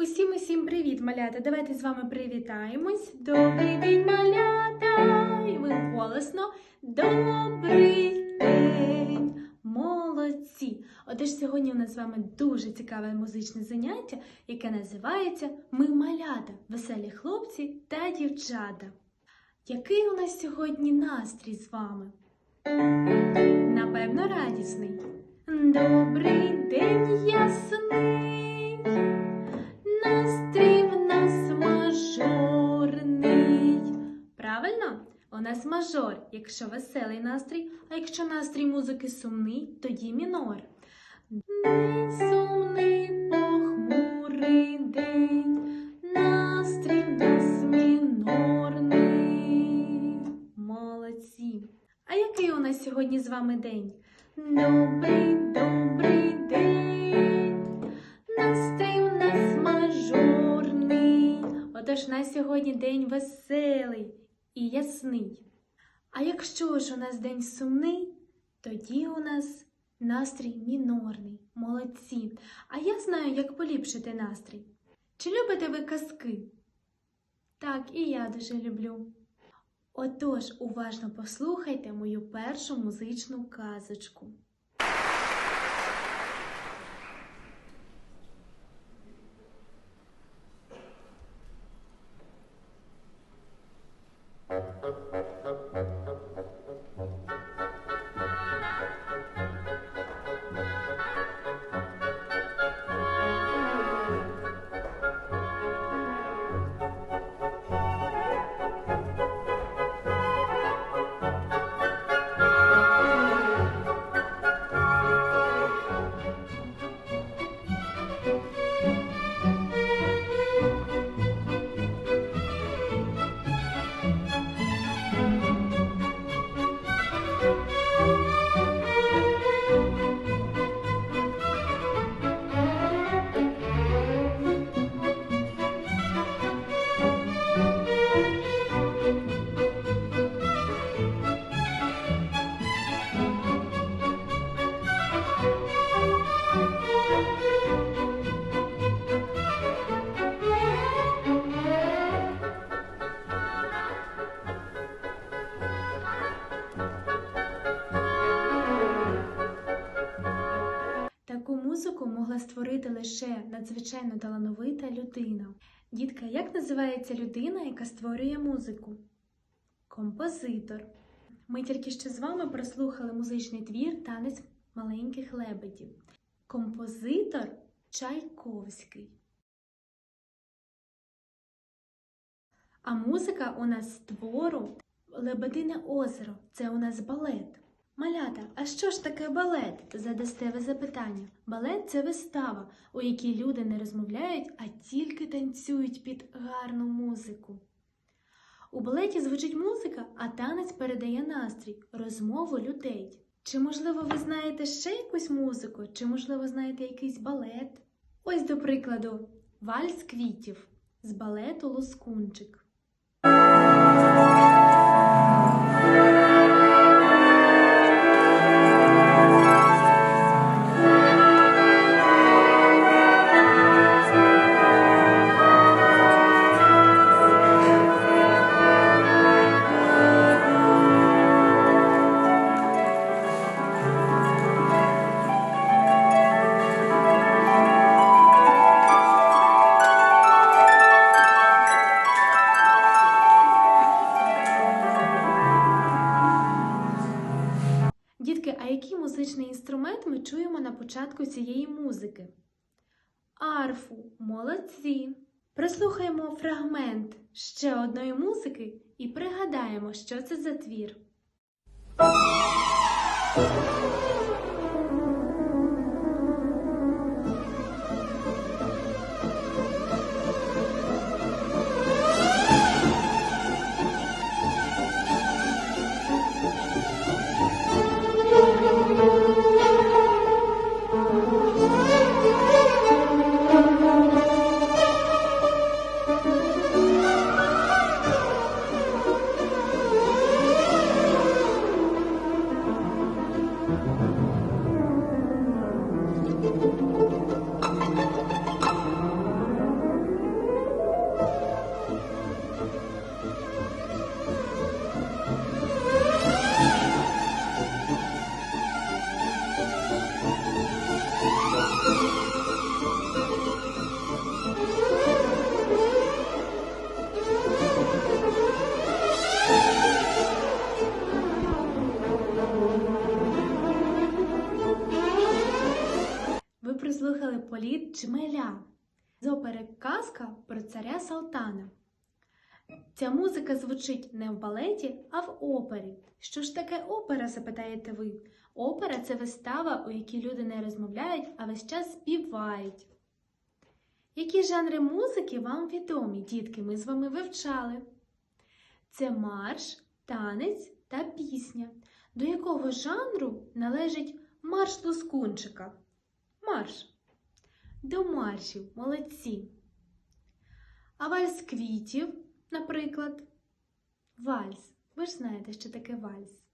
Усім усім привіт, малята! Давайте з вами привітаємось. Добрий день, малята! І ви голосно. Добрий день! Молодці! Отож, сьогодні у нас з вами дуже цікаве музичне заняття, яке називається Ми малята, веселі хлопці та дівчата. Який у нас сьогодні настрій з вами? Напевно, радісний. Добрий день, ясний. Настрій в нас мажорний. Правильно? У нас мажор, якщо веселий настрій, а якщо настрій музики сумний, тоді мінор. Не сумний похмурий день, настрій нас мінорний. Молодці. А який у нас сьогодні з вами день? Добрий, добрий день. Настрій. Отож, у нас сьогодні день веселий і ясний. А якщо ж у нас день сумний, тоді у нас настрій мінорний. Молодці. А я знаю, як поліпшити настрій. Чи любите ви казки? Так, і я дуже люблю. Отож, уважно послухайте мою першу музичну казочку. Створити лише надзвичайно талановита людина. Дітка, як називається людина, яка створює музику? Композитор. Ми тільки що з вами прослухали музичний твір Танець маленьких лебедів. Композитор Чайковський. А музика у нас з твору Лебедине озеро. Це у нас балет. Малята, а що ж таке балет? Задасте ви запитання. Балет це вистава, у якій люди не розмовляють, а тільки танцюють під гарну музику. У балеті звучить музика, а танець передає настрій, розмову людей. Чи, можливо, ви знаєте ще якусь музику, чи, можливо, знаєте якийсь балет? Ось, до прикладу, вальс квітів з балету Лоскунчик. Інструмент ми чуємо на початку цієї музики? Арфу, молодці! Прослухаємо фрагмент ще одної музики і пригадаємо, що це за твір. Джмеля з опери Казка про царя Салтана. Ця музика звучить не в балеті, а в опері. Що ж таке опера, запитаєте ви? Опера це вистава, у якій люди не розмовляють, а весь час співають. Які жанри музики вам відомі, дітки, ми з вами вивчали? Це марш, танець та пісня. До якого жанру належить марш Лускунчика? Марш. До маршів, молодці. А вальс квітів, наприклад. Вальс. Ви ж знаєте, що таке вальс.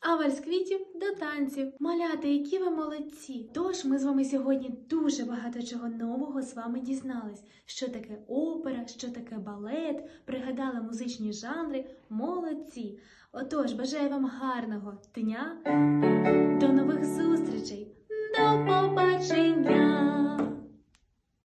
А вальс квітів до танців. Маляти, які ви молодці! Тож ми з вами сьогодні дуже багато чого нового з вами дізнались. Що таке опера, що таке балет, пригадали музичні жанри. Молодці! Отож, бажаю вам гарного дня. До нових зустрічей! До побачення!